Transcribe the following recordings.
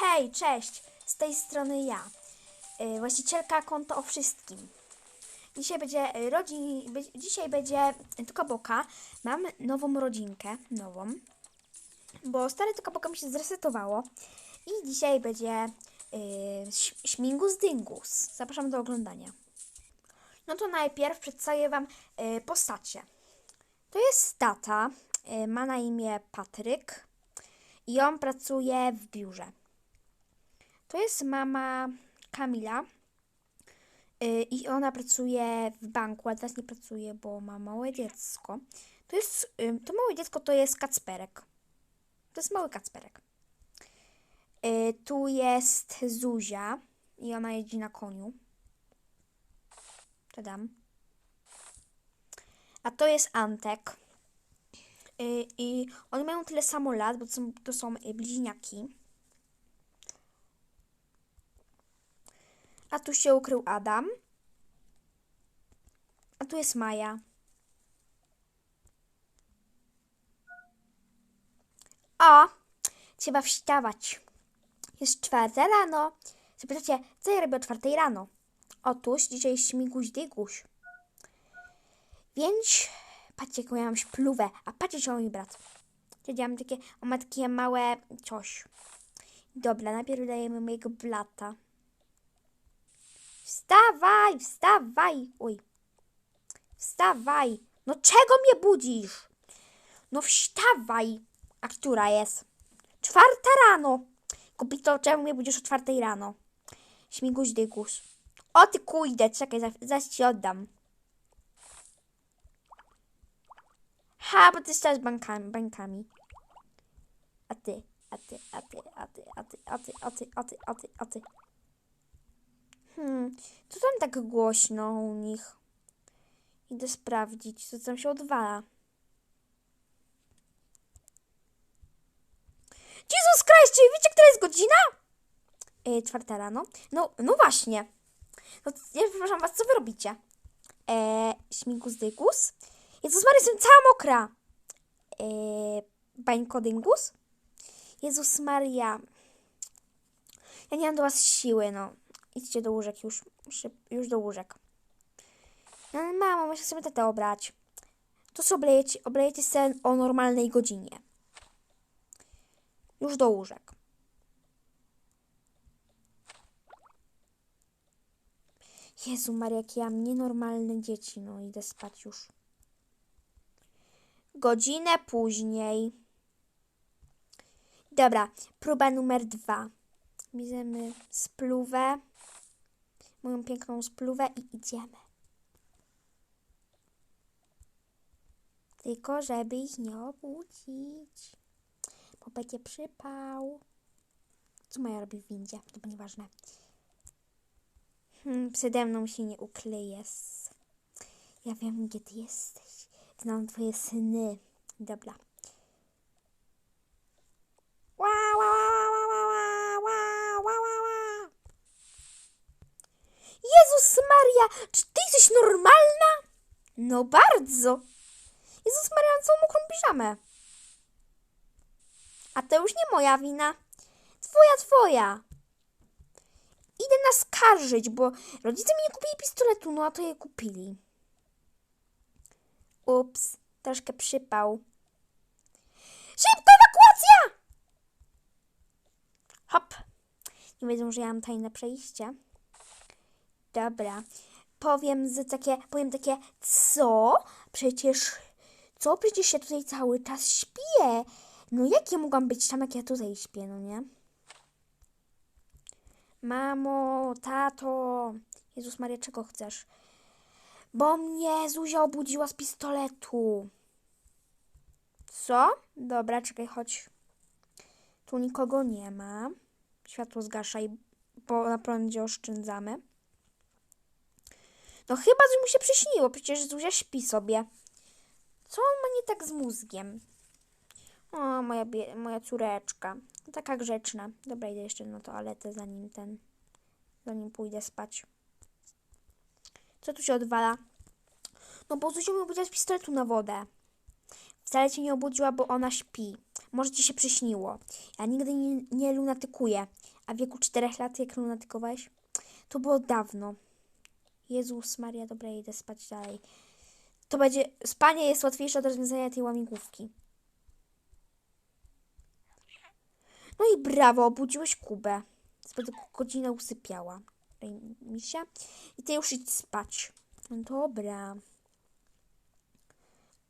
Hej, cześć! Z tej strony ja, y, właścicielka konta o wszystkim. Dzisiaj będzie y, rodzin, dzisiaj będzie tylko boka. Mam nową rodzinkę, nową, bo stare tylko boka mi się zresetowało. I dzisiaj będzie y, ś- śmigus dyngus. Zapraszam do oglądania. No to najpierw przedstawię Wam y, postacie. To jest tata, y, ma na imię Patryk i on pracuje w biurze. To jest mama Kamila y, i ona pracuje w banku, a teraz nie pracuje, bo ma małe dziecko. To jest, y, to małe dziecko to jest Kacperek. To jest mały Kacperek. Y, Tu jest Zuzia i ona jeździ na koniu. Tadam. A to jest Antek. Y, I oni mają tyle samo lat, bo to są, to są y, bliźniaki. A tu się ukrył Adam. A tu jest Maja. O! Trzeba wstawać. Jest czwarta rano. Zapytacie, co ja robię o czwartej rano? Otóż dzisiaj jest śmiguś dyguś. Więc patrzcie, jaką ja mam szpluwę. A patrzcie, co mój brat. Mam takie, on ma takie małe coś. Dobra, najpierw dajemy mojego blata. Wstawaj, wstawaj. Oj. Wstawaj. No czego mnie budzisz? No wstawaj. A która jest? Czwarta rano. Kupito, czemu mnie budzisz o czwartej rano? Śmiguś dygus. O ty kujdę, czekaj, za- zaraz ci oddam. Ha, bo ty stałeś bankami, bańkami. A ty, a ty, a ty, a ty, a ty, a ty, a ty, a ty, a ty, a ty. Hmm, co tam tak głośno u nich? Idę sprawdzić, co tam się odwala. Jezus Christ, wiecie, która jest godzina? Yy, czwarta rano. No, no właśnie. No, ja przepraszam was, co wy robicie? Eee, śmigus dygus? Jezus Maria, jestem cała mokra. Eee, bańko? Jezus Maria. Ja nie mam do was siły, no. Idźcie do łóżek już. Szyb, już do łóżek. No, mamo, muszę sobie tatę obrać. To co oblejecie, oblejecie sen o normalnej godzinie. Już do łóżek. Jezu Maria, jakie ja mam nienormalne dzieci. No, idę spać już. Godzinę później. Dobra, próba numer dwa. Bierzemy spluwę, moją piękną spluwę i idziemy. Tylko żeby ich nie obudzić, bo będzie przypał. Co Maja robi w windzie? To będzie ważne. Hmm, przede mną się nie ukryjesz. Ja wiem, gdzie ty jesteś. Znam twoje sny. Dobra. Ła, ła, ła, Maria, czy ty jesteś normalna? No bardzo. Jezus Maria, całą mokrą piżamę. A to już nie moja wina. Twoja, twoja. Idę naskarżyć, bo rodzice mi nie kupili pistoletu, no a to je kupili. Ups, troszkę przypał. Szybko, ewakuacja! Hop. Nie wiedzą, że ja mam tajne przejście. Dobra. Powiem z takie, powiem takie, co? Przecież, co? Przecież ja tutaj cały czas śpię. No jak ja mogłam być tam, jak ja tutaj śpię, no nie? Mamo, tato. Jezus Maria, czego chcesz? Bo mnie Zuzia obudziła z pistoletu. Co? Dobra, czekaj, chodź. Tu nikogo nie ma. Światło zgaszaj, bo na prądzie oszczędzamy. No chyba coś mu się przyśniło, przecież Zuzia śpi sobie. Co on ma nie tak z mózgiem? O, moja, moja córeczka. Taka grzeczna. Dobra, idę jeszcze na toaletę, zanim ten... Zanim pójdę spać. Co tu się odwala? No bo Zuzia mnie obudziła z pistoletu na wodę. Wcale cię nie obudziła, bo ona śpi. Może ci się przyśniło. Ja nigdy nie, nie lunatykuję. A w wieku 4 lat, jak lunatykowałeś? To było dawno. Jezus Maria, dobra, idę spać dalej. To będzie. Spanie jest łatwiejsze od rozwiązania tej łamigłówki. No i brawo, obudziłeś Kubę. Zbyt godzinę usypiała. Misia. I ty już idź spać. No Dobra.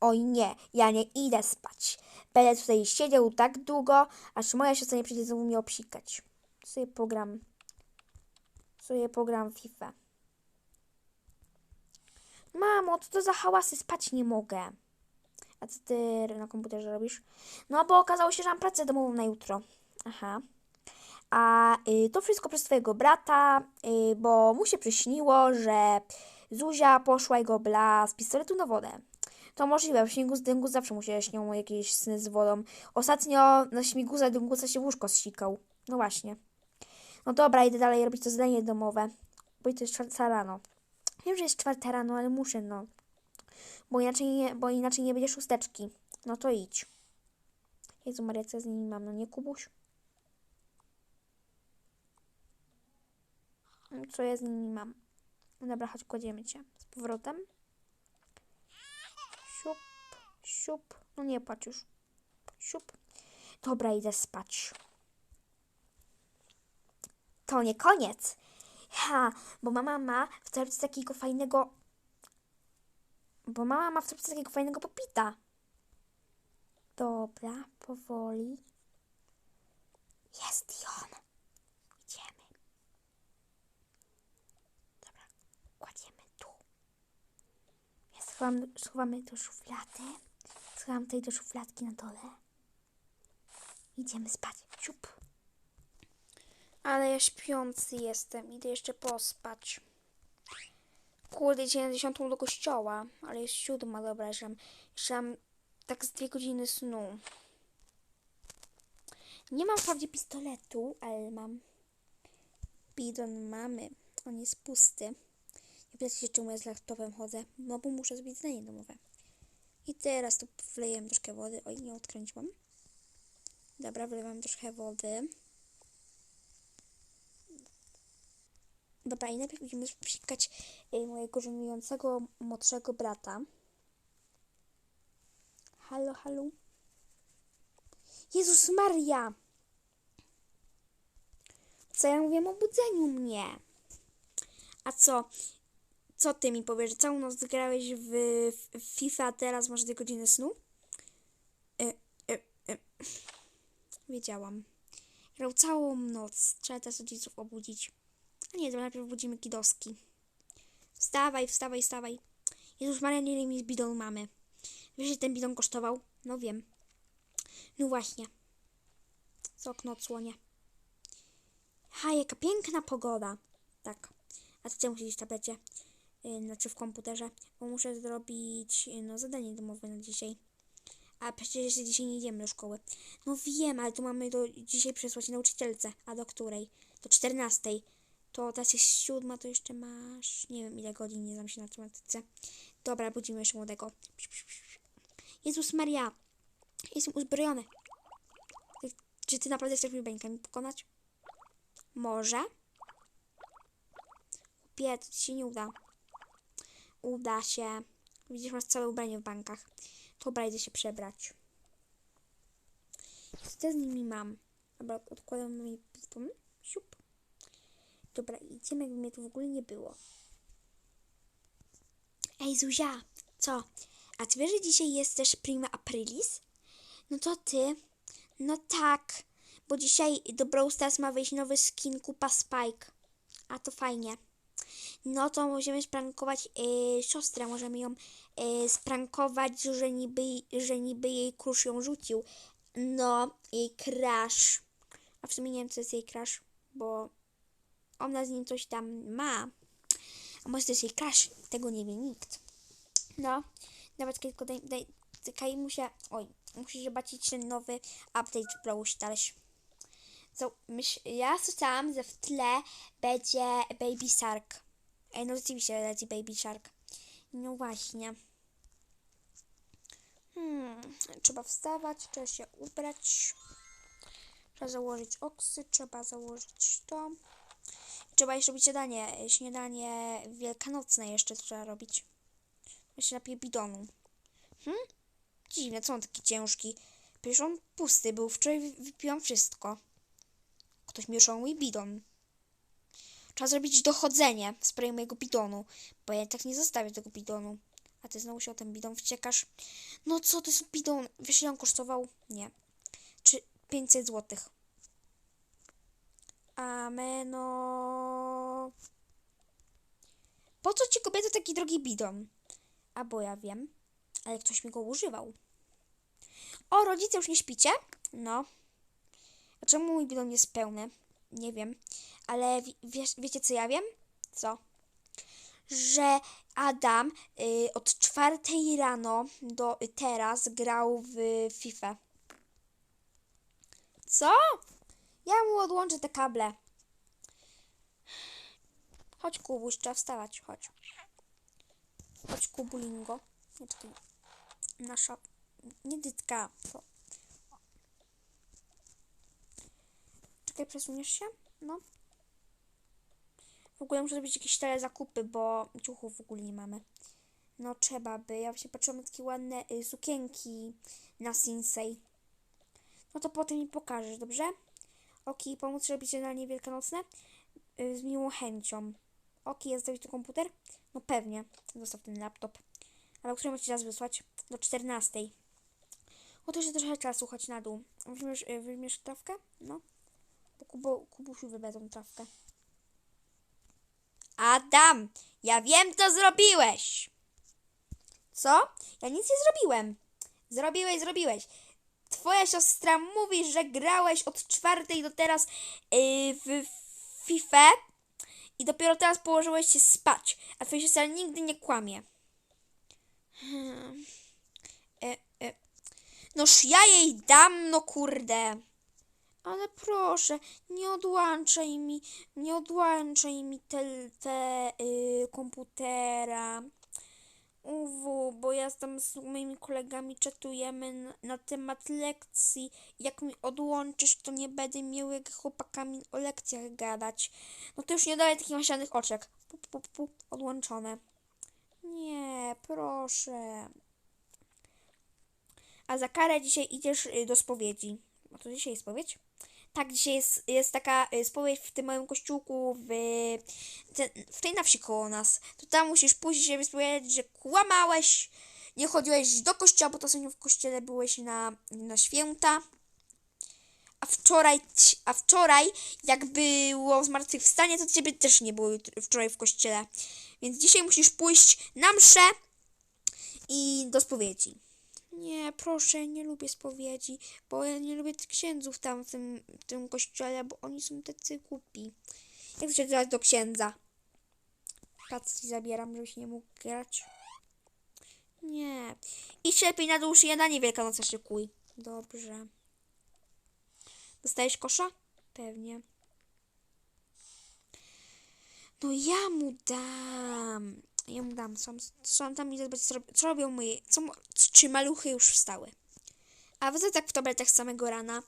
Oj nie, ja nie idę spać. Będę tutaj siedział tak długo, aż moja siostra nie przyjdzie znowu mnie obsikać. Sobie pogram. Sobie pogram w FIFA. Mamo, co to za hałasy? Spać nie mogę. A co ty na komputerze robisz? No, bo okazało się, że mam pracę domową na jutro. Aha. A y, to wszystko przez twojego brata, y, bo mu się przyśniło, że Zuzia poszła i go bla z pistoletu na wodę. To możliwe, w śmigu z dyngu zawsze mu się śnią jakieś sny z wodą. Ostatnio na śmigu za dyngusa się w łóżko zsikał. No właśnie. No dobra, idę dalej robić to zadanie domowe. Bo to jest rano. Wiem, że jest czwarta rano, ale muszę, no. Bo inaczej nie, bo inaczej nie będzie szósteczki. No to idź. Jezu Maria, co z nimi mam? No nie, Kubuś? No, Co ja z nimi mam? Dobra, chodź, kładziemy cię. Z powrotem. Siup, siup. No nie płacz już. Siup. Dobra, idę spać. To nie koniec. Ha, bo mama ma w torebce takiego fajnego... Bo mama ma w torebce takiego fajnego popita. Dobra, powoli. Jest on. Idziemy. Dobra, kładziemy tu. Ja schowam, schowamy do szuflady. Schowam tej do szufladki na dole. Idziemy spać. Siup. Ale ja śpiący jestem. Idę jeszcze pospać. Kurde, idzie na dziesiątą do kościoła. Ale jest siódma, dobra. Jeszcze mam, mam tak z dwie godziny snu. Nie mam wprawdzie pistoletu, ale mam bidon mamy. On jest pusty. Nie pytacie się, czemu ja z laptopem chodzę. No bo muszę zrobić zdanie domowe. I teraz tu wlejemy troszkę wody. Oj, nie odkręciłam. Dobra, wlewam troszkę wody. Dobra, i najpierw będziemy psikać y, mojego żenującego młodszego brata. Halo, halo. Jezus Maria! Co ja mówię o budzeniu mnie? A co? Co ty mi powiesz, całą noc grałeś w, w FIFA, a teraz masz dwie godziny snu? E, e, e. Wiedziałam. Grał całą noc. Trzeba teraz rodziców obudzić. A nie, to najpierw budzimy kidoski. Wstawaj, wstawaj, wstawaj. Jezus Maria, nie mi z bidon mamy. Wiesz, że ten bidon kosztował? No wiem. No właśnie. Z okno odsłonie. Ha, jaka piękna pogoda. Tak. A co musisz w tablecie? Yy, znaczy w komputerze. Bo muszę zrobić yy, no, zadanie domowe na dzisiaj. A przecież jeszcze dzisiaj nie idziemy do szkoły. No wiem, ale to mamy do dzisiaj przesłać nauczycielce. A do której? Do 14. To teraz jest siódma, to jeszcze masz... Nie wiem ile godzin, nie znam się na matematyce. Dobra, budzimy jeszcze młodego. Jezus Maria! Jestem uzbrojony. Czy ty naprawdę chcesz mi bańkami pokonać? Może? Kupię, to ci się nie uda. Uda się. Widzisz, masz całe ubranie w bankach. Dobra, idę się przebrać. Co z nimi mam? Dobra, odkładam mój piton. Siup. Dobra, idziemy, jakby mnie tu w ogóle nie było. Ej, Zuzia, co? A ty wiesz, że dzisiaj jest też Prima Aprilis? No to ty? No tak, bo dzisiaj do Brawl Stars ma wyjść nowy skin Kupa Spike. A to fajnie. No to możemy sprankować yy, siostrę, możemy ją yy, sprankować, że niby, że niby jej krusz ją rzucił. No, jej crush. A w sumie nie wiem, co jest jej crush, bo ona z nim coś tam ma. A może to jest jej crush, tego nie wie nikt. No, nawet tylko daj, daj, czekaj, muszę, oj, muszę zobaczyć ten nowy update Brawl Stars. So, myśl, ja słyszałam, że w tle będzie Baby Shark. Ej, no rzeczywiście leci Baby Shark. No właśnie. Hmm, trzeba wstawać, trzeba się ubrać. Trzeba założyć oksy, trzeba założyć to. Trzeba jeszcze robić śniadanie. Śniadanie wielkanocne jeszcze trzeba robić. Ja się napiję bidonu. Hmm? Dziwne, co on taki ciężki? Przecież on pusty był. Wczoraj wy- wypiłam wszystko. Ktoś mieszał mój bidon. Trzeba zrobić dochodzenie sprawie mojego bidonu, bo ja tak nie zostawię tego bidonu. A ty znowu się o ten bidon wciekasz. No co, to jest bidon. Wiesz, ile on kosztował? Nie. Czy 500 złotych. Ameno. Po co ci kobieto taki drogi bidon? A bo ja wiem, ale ktoś mi go używał. O, rodzice już nie śpicie? No. A czemu mój bidon jest pełny? Nie wiem. Ale wi- wiesz, wiecie co ja wiem? Co? Że Adam y, od czwartej rano do y, teraz grał w FIFA. Co? Ja mu odłączę te kable. Chodź Kubuś, trzeba wstawać, chodź. Chodź Kubulingo. Nie, czekaj. Nasza... Nie dytka. To. Czekaj, przesuniesz się? No. W ogóle muszę zrobić jakieś tele zakupy, bo ciuchów w ogóle nie mamy. No trzeba by. Ja właśnie patrzyłam na takie ładne y, sukienki na Sinsei. No to potem mi pokażesz, dobrze? Oki, pomóc robić śniadanie wielkanocne? Y, z miłą chęcią. Oki, ja zostawić tu komputer? No pewnie. Zostaw ten laptop. Ale o której macie czas wysłać? Do 14. O, to jeszcze trochę czasu, chodź na dół. Weźmiesz, y, weźmiesz trawkę? No. Bo Kubo, Kubusiu wybie tą trawkę. Adam! Ja wiem, co zrobiłeś! Co? Ja nic nie zrobiłem. Zrobiłeś, zrobiłeś. Twoja siostra mówi, że grałeś od czwartej do teraz yy, w FIFA i dopiero teraz położyłeś się spać, a twoja siostra nigdy nie kłamie. Hmm. E, e. Noż ja jej dam, no kurde. Ale proszę, nie odłączaj mi, nie odłączaj mi te, te y, komputera. Uwu, bo ja tam z moimi kolegami czatujemy na, na temat lekcji. Jak mi odłączysz, to nie będę miał jak chłopakami o lekcjach gadać. No to już nie daję takich masianych oczek. Pu, pu, pu, odłączone. Nie, proszę. A za karę dzisiaj idziesz y, do spowiedzi. A to dzisiaj jest spowiedź? Tak, dzisiaj jest, jest taka y, spowiedź w tym małym kościółku w, w tej na wsi koło nas. To tam musisz pójść i się wyspowiedzieć, że kłamałeś, nie chodziłeś do kościoła, bo to ostatnio w kościele byłeś na, na święta. A wczoraj, a wczoraj, jak było zmartwychwstanie, to ciebie też nie było wczoraj w kościele. Więc dzisiaj musisz pójść na mszę i do spowiedzi. Nie, proszę, nie lubię spowiedzi, bo ja nie lubię tych księdzów tam w tym, w tym kościele, bo oni są tacy głupi. Jak się teraz do księdza? Patrz, ci zabieram, żebyś nie mógł grać. Nie. Idź lepiej na dół śniadanie wielkanocne szykuj. Dobrze. Dostajesz kosza? Pewnie. No ja mu dam. Ja mu dam. Są, są tam i zobaczyć, co, co robią moje... Co, czy maluchy już wstały. A wy tak w tabletach samego rana.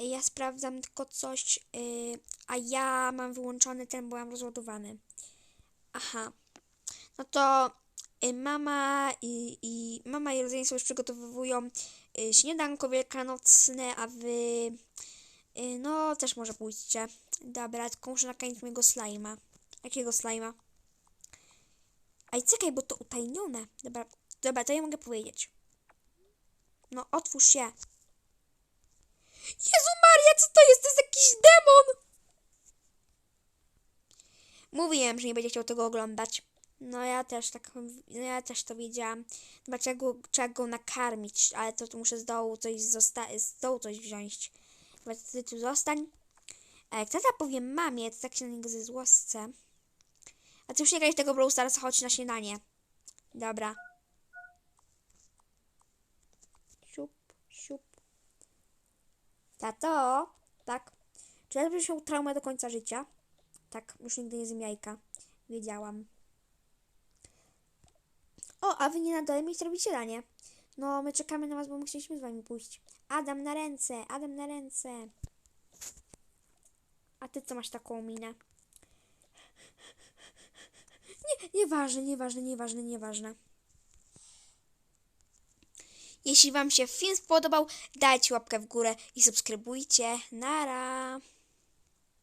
Y, Ja sprawdzam tylko coś, y, a ja mam wyłączony ten, bo mam rozładowany. Aha. No to y, mama i, i mama i rodzeństwo już przygotowują śniadanko wielkanocne, a wy no też może pójście. Dobra, tylko muszę nakarmić mojego slajma. Jakiego slajma? Aj, czekaj, bo to utajnione. Dobra, dobra, to ja mogę powiedzieć. No, otwórz się. Jezu Maria, co to jest? To jest jakiś demon! Mówiłem, że nie będzie chciał tego oglądać. No ja też tak, no ja też to wiedziałam. Chyba trzeba go, trzeba go nakarmić, ale to tu muszę z dołu coś, zosta- z dołu coś wziąć. Chyba ty tu zostań. A jak tata powie mamie, to tak się na niego zezłoscę. A ty już nie grałeś tego Brawl Starsa, chodź na śniadanie. Dobra. Siup, siup. Tato? Tak. Czy ja będziesz traumę do końca życia? Tak, już nigdy nie zjem jajka. Wiedziałam. O, a wy nie na dole mieliście robić śniadanie. No, my czekamy na was, bo my chcieliśmy z wami pójść. Adam na ręce, Adam na ręce. A ty co masz taką minę? Nie, nieważne, nieważne, nieważne, nieważne. Jeśli wam się film spodobał, dajcie łapkę w górę i subskrybujcie. Nara!